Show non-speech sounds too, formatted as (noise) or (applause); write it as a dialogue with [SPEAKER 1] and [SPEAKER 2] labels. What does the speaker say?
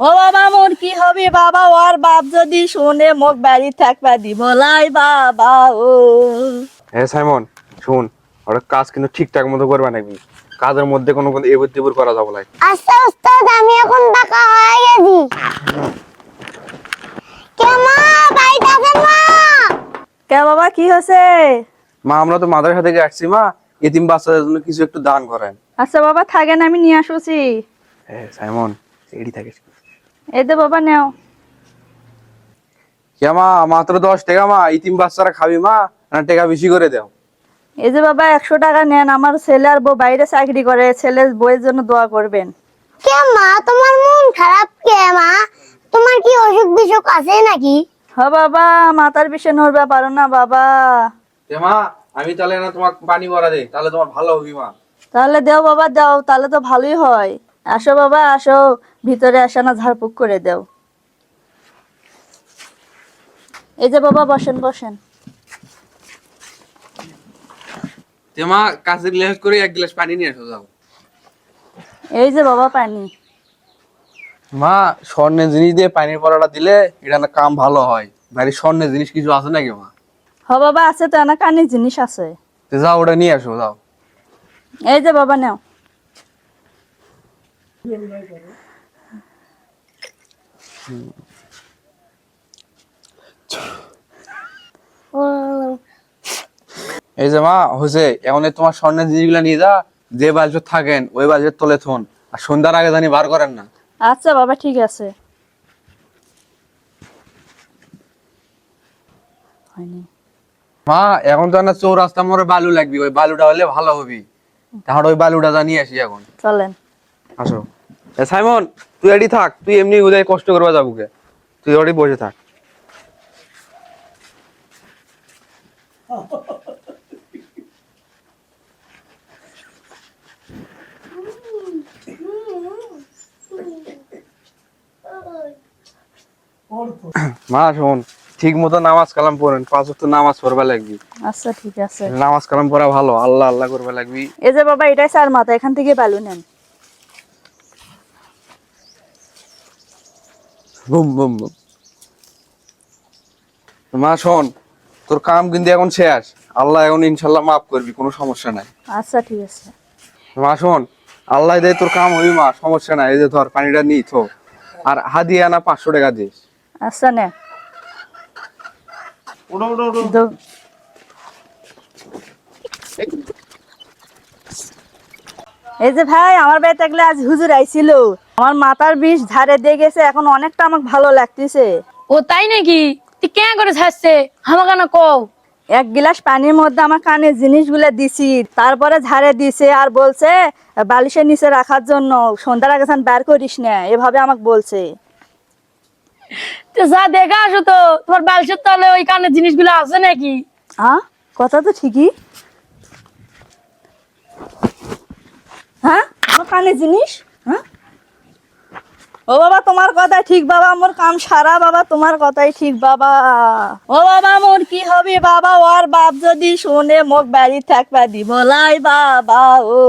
[SPEAKER 1] ও বাবা মোর কি হবে বাবা? ওর বাপ যদি শুনে মোক বাড়ি থাকবা দিব লাই বাবা ও।
[SPEAKER 2] হ্যাঁ সাইমন শুন ওরা কাজ কিন্তু ঠিকঠাক মতো করবে নাকি কাজের মধ্যে কোনো কোনো এবার তেবুর করা যাব না।
[SPEAKER 3] আচ্ছা উস্তাদ আমি এখন টাকা হয়ে গেছি। কে মা বাড়িতে আছেন মা?
[SPEAKER 1] কে বাবা কি হয়েছে?
[SPEAKER 2] মা আমরা তো মাদার সাথে আসছি মা। এতিম বাচ্চাদের জন্য কিছু একটু দান করেন।
[SPEAKER 1] আচ্ছা বাবা থাকেন আমি নিয়ে আসুছি।
[SPEAKER 2] হ্যাঁ সাইমন এডি থাকিস।
[SPEAKER 1] এই দে বাবা নেও।
[SPEAKER 2] কে মা মাত্র দশ টাকা মা ইতিম বাচ্চারা খাবি মা না টাকা বেশি করে দাও।
[SPEAKER 1] এই যে বাবা একশো টাকা নেন আমার ছেলে আর বউ বাইরে চাকরি করে বইয়ের জন্য দোয়া করবেন।
[SPEAKER 3] কে মা তোমার মন খারাপ কে মা? তোমার কি অসুখ বিসুখ আছে নাকি?
[SPEAKER 1] হ বাবা মাথার বিষে নড়বে পারো না বাবা।
[SPEAKER 2] কে মা আমি তাহলে না তোমার পানি ভরা দেই তাহলে তোমার ভালো হবি মা।
[SPEAKER 1] তাহলে দেও বাবা দাও তাহলে তো ভালোই হয়। আসো বাবা আসো। ভিতরে আসা না ঝাড়ফুঁক করে দেও। এই যে বাবা বসেন বসেন।
[SPEAKER 2] তে কাছে গ্লাস করে এক গ্লাস পানি নিয়ে এসো যাও।
[SPEAKER 1] এই যে বাবা পানি।
[SPEAKER 2] মা স্বর্ণের জিনিস দিয়ে পানির পরাটা দিলে এটা না কাম ভালো হয়। বাড়ির স্বর্ণের জিনিস কিছু আছে নাকি মা?
[SPEAKER 1] হ বাবা আছে তো এনা কানে জিনিস আছে।
[SPEAKER 2] তো যাও ওটা নিয়ে আসো যাও।
[SPEAKER 1] এই যে বাবা নাও। (laughs)
[SPEAKER 2] এই যে মা এখন এই তোমার স্বর্ণের জিনিসগুলো নিয়ে যা যে বাজেট থাকেন ওই বাজেট তলে থন। আর সন্ধ্যার আগে জানি বার করেন না।
[SPEAKER 1] আচ্ছা বাবা ঠিক আছে।
[SPEAKER 2] মা এখন তো না চৌরাস্তা মোড়ে বালু লাগবে ওই বালুটা হলে ভালো হবি। তাহলে ওই বালুটা জানিয়ে আসি এখন।
[SPEAKER 1] চলেন।
[SPEAKER 2] আসো। সাইমন তুই এডি থাক তুই এমনি উদয় কষ্ট করবা যাবুকে তুই ওডি বসে থাক। মা শোন ঠিক মতো নামাজ কালাম পড়েন পাঁচ ওয়াক্ত নামাজ পড়বা লাগবি।
[SPEAKER 1] আচ্ছা ঠিক আছে।
[SPEAKER 2] নামাজ কালাম পড়া ভালো আল্লাহ আল্লাহ করবা লাগবি।
[SPEAKER 1] এই যে বাবা এটাই স্যার মাথা এখান থেকে বালু নেন।
[SPEAKER 2] Boom boom boom. মা শোন তোর কাম কিন্তু এখন শেষ। আল্লাহ এখন ইনশাল্লাহ মাফ করবি কোনো সমস্যা নাই।
[SPEAKER 1] আচ্ছা ঠিক আছে।
[SPEAKER 2] মা শোন আল্লাহ দেয় তোর কাম হবি মা সমস্যা নাই। এই যে ধর পানিটা নি থো। আর হাদিয়ে আনা পাঁচশো টাকা দিস।
[SPEAKER 1] আচ্ছা নে। দাও। এই যে ভাই আমার বাড়িতে থাকলে আজ হুজুর আইছিল। আমার মাথার বিষ ঝাড়ে দিয়ে গেছে এখন অনেকটা আমাকে ভালো লাগতেছে।
[SPEAKER 4] ও তাই নাকি? তুই কেন করে ছাড়ছে আমাকে না কও।
[SPEAKER 1] এক গিলাস পানির মধ্যে আমার কানে জিনিসগুলো দিছি তারপরে ঝাড়ে দিছে আর বলছে বালিশের নিচে রাখার জন্য সন্ধ্যার আগে বের করিস না এভাবে আমাকে বলছে।
[SPEAKER 4] যা দেখা আসো তো তোমার বালসের তলে ওই কানের জিনিসগুলো আছে নাকি?
[SPEAKER 1] আ কথা তো ঠিকই। হ্যাঁ? আমার কানে জিনিস? হ্যাঁ? ও বাবা, তোমার কথা ঠিক বাবা আমার কাম সারা বাবা, তোমার কথাই ঠিক বাবা। ও বাবা, মোর কি হবে বাবা? ওর বাপ যদি শুনে, মোক বাড়ি থাকবা দিব লাই বাবা, ও।